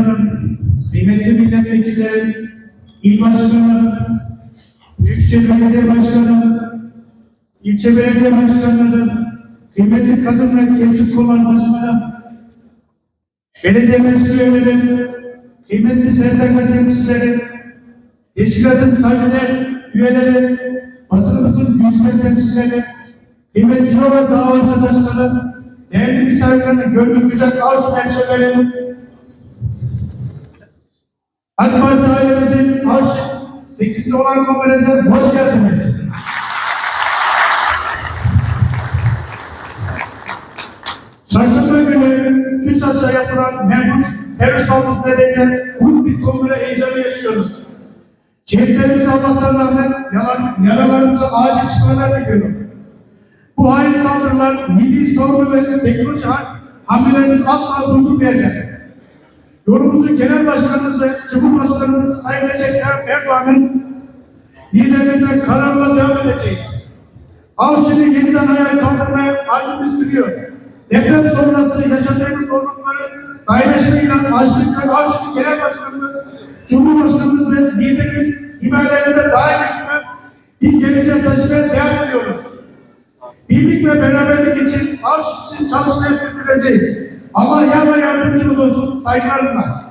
Hanım, kıymetli milletvekilleri, il başkanı, Büyükşehir Belediye Başkanı, ilçe belediye başkanları, kıymetli kadın ve gençlik kolları başkanı, belediye meclis üyeleri, kıymetli STK temsilcileri, teşkilatın saygıdeğer üyeleri, basınımızın yüzme temsilcileri, kıymetli ve dava arkadaşları, değerli misafirlerine gönlü güzel avcı temsilcileri, AK Parti ailemizin hoş 8. olan kongrese hoş geldiniz. Çarşamba günü TÜSAŞ'a yapılan menfus terör saldırısı nedeniyle büyük bir kongre heyecanı yaşıyoruz. Şehitlerimiz Allah'tan rağmen yalan, yaralarımıza acil şifalar diliyorum. Bu hain saldırılar milli savunma ve teknoloji ha- hamlelerimiz asla durdurmayacak. Yolumuzu Genel Başkanımız ve Cumhurbaşkanımız Sayın Recep Erdoğan'ın liderliğinden kararla devam edeceğiz. Av şimdi yeniden ayağa kaldırmaya aydınlık sürüyor. Deprem sonrası yaşadığımız zorlukları paylaşmayla açlıkla av şimdi Genel Başkanımız, Cumhurbaşkanımız ve liderimiz himayelerine daha güçlü bir gelecek taşımaya devam ediyoruz. Birlik ve beraberlik için arş için çalışmaya sürdüreceğiz. Allah yar ve yardımcımız olsun saygılarımla.